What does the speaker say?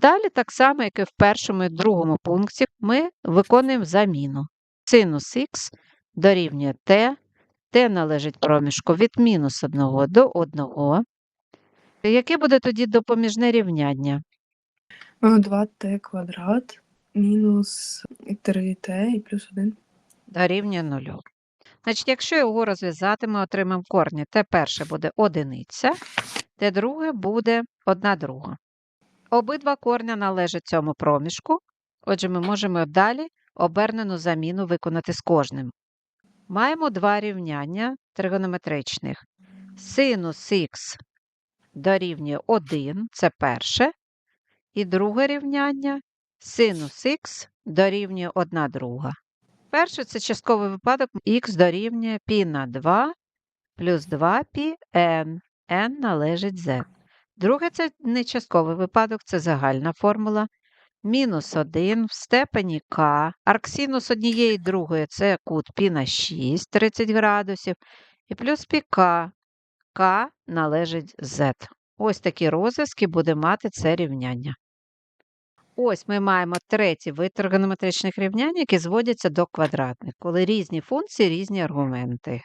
Далі, так само, як і в першому і другому пункті, ми виконуємо заміну. Синус х дорівнює t, t належить проміжку від мінус 1 до 1. Яке буде тоді допоміжне рівняння? 2t квадрат мінус 3t і плюс 1. Дорівнює 0. Значить, якщо його розв'язати, ми отримаємо корні. Т перше буде одиниця, Т друге буде 1 друга. Обидва корня належать цьому проміжку, отже, ми можемо далі обернену заміну виконати з кожним. Маємо два рівняння тригонометричних. Синус х дорівнює 1, це перше. І друге рівняння синус х дорівнює 1 друга. Перше це частковий випадок х дорівнює π на 2 плюс 2 π n. n належить z. Друге це не частковий випадок, це загальна формула. Мінус 1 в степені k. Арксінус однієї другої це кут π на 6, 30 градусів. І плюс πk. k належить z. Ось такі розв'язки буде мати це рівняння. Ось ми маємо третій вид тригонометричних рівнянь, які зводяться до квадратних, коли різні функції, різні аргументи.